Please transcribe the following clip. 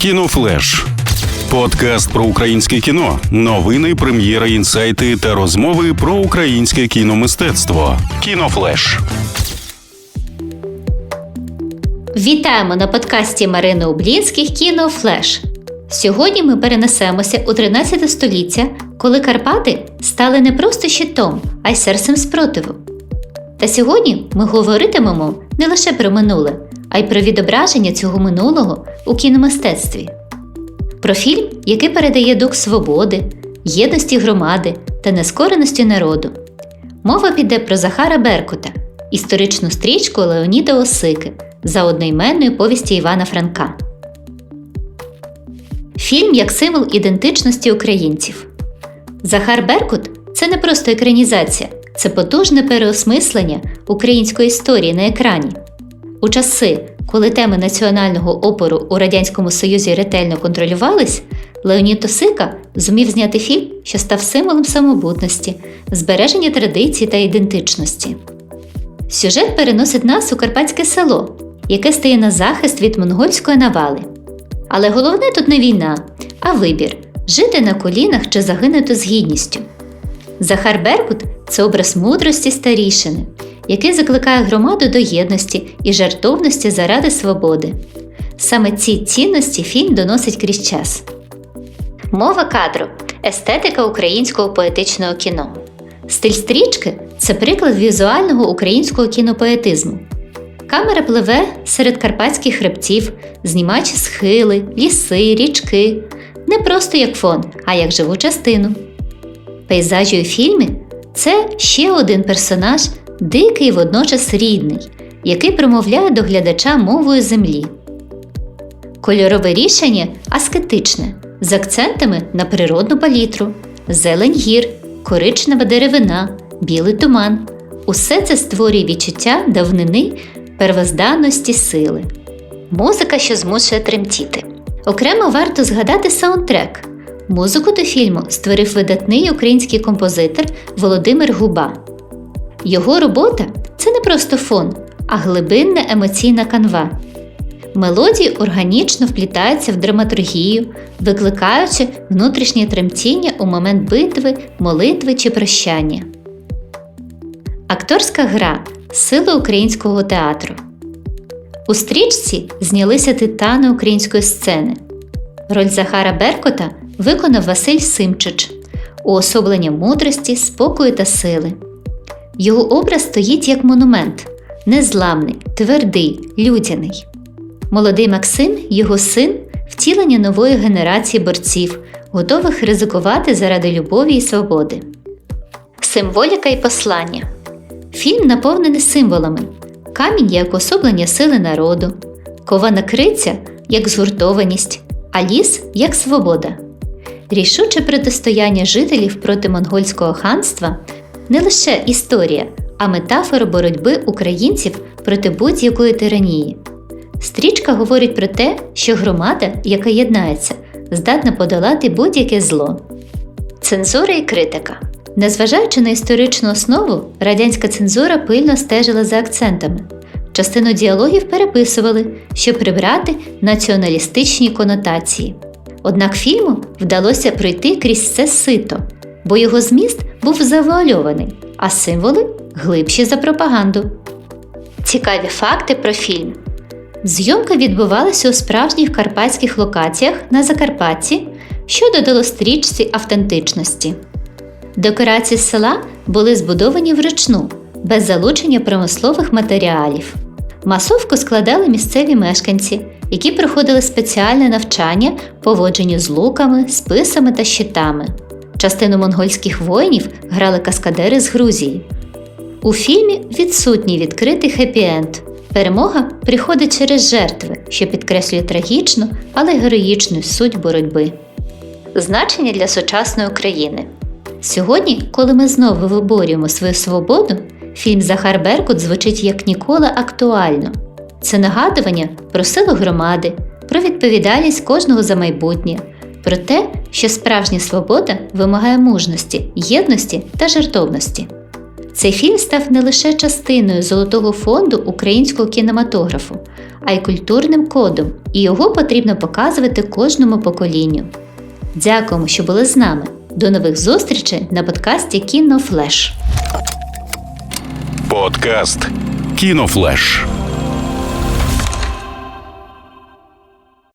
Кінофлеш. Подкаст про українське кіно, новини, прем'єри, інсайти та розмови про українське кіномистецтво. Кінофлеш. Вітаємо на подкасті Марини Облінських Кіно Флеш. Сьогодні ми перенесемося у 13 століття, коли Карпати стали не просто щитом, а й серцем спротиву. Та сьогодні ми говоритимемо не лише про минуле, а й про відображення цього минулого у кіномистецтві. Про фільм, який передає дух свободи, єдності громади та нескореності народу. Мова піде про Захара Беркута, історичну стрічку Леоніда Осики за одноіменною повісті Івана Франка. Фільм як символ ідентичності українців. Захар Беркут це не просто екранізація, це потужне переосмислення української історії на екрані. У часи, коли теми національного опору у Радянському Союзі ретельно контролювались, Леонід Осика зумів зняти фільм, що став символом самобутності, збереження традицій та ідентичності. Сюжет переносить нас у Карпатське село, яке стає на захист від монгольської навали. Але головне тут не війна, а вибір жити на колінах чи загинути з гідністю. Захар Беркут це образ мудрості старішини, який закликає громаду до єдності і жертовності заради свободи. Саме ці цінності фільм доносить крізь час. Мова кадру естетика українського поетичного кіно. Стиль стрічки це приклад візуального українського кінопоетизму. Камера пливе серед карпатських хребтів, знімаючи схили, ліси, річки, не просто як фон, а як живу частину. Пейзажі у фільмі це ще один персонаж, дикий водночас рідний, який промовляє до глядача мовою землі. Кольорове рішення аскетичне, з акцентами на природну палітру, зелень гір, коричнева деревина, білий туман. Усе це створює відчуття давнини первозданності сили. Музика, що змушує тремтіти. Окремо варто згадати саундтрек. Музику до фільму створив видатний український композитор Володимир Губа. Його робота це не просто фон, а глибинна емоційна канва. Мелодії органічно вплітаються в драматургію, викликаючи внутрішнє тремтіння у момент битви, молитви чи прощання. Акторська гра Сили українського театру. У стрічці знялися титани української сцени. Роль Захара Беркота виконав Василь Симчич, уособлення мудрості, спокою та сили. Його образ стоїть як монумент, незламний, твердий, людяний. Молодий Максим, його син, втілення нової генерації борців, готових ризикувати заради любові і свободи. Символіка і послання. Фільм наповнений символами: камінь як особлення сили народу, кована криця як згуртованість, а ліс як свобода. Рішуче протистояння жителів проти монгольського ханства не лише історія, а метафора боротьби українців проти будь-якої тиранії. Стрічка говорить про те, що громада, яка єднається, здатна подолати будь-яке зло. Цензура і критика. Незважаючи на історичну основу, радянська цензура пильно стежила за акцентами. Частину діалогів переписували, щоб прибрати націоналістичні конотації. Однак фільму вдалося пройти крізь це сито, бо його зміст був завуальований, а символи глибші за пропаганду. Цікаві факти про фільм. Зйомка відбувалася у справжніх карпатських локаціях на Закарпатті, що додало стрічці автентичності. Декорації села були збудовані вручну, без залучення промислових матеріалів. Масовку складали місцеві мешканці, які проходили спеціальне навчання поводженню з луками, списами та щитами. Частину монгольських воїнів грали каскадери з Грузії. У фільмі відсутній відкритий хеппі-енд. Перемога приходить через жертви, що підкреслює трагічну, але героїчну суть боротьби. Значення для сучасної України. Сьогодні, коли ми знову виборюємо свою свободу, фільм Захар Беркут звучить як ніколи актуально. Це нагадування про силу громади, про відповідальність кожного за майбутнє, про те, що справжня свобода вимагає мужності, єдності та жертовності. Цей фільм став не лише частиною золотого фонду українського кінематографу, а й культурним кодом, і його потрібно показувати кожному поколінню. Дякуємо, що були з нами. До нових зустрічей на подкасті Кінофлеш. Подкаст Кінофлеш.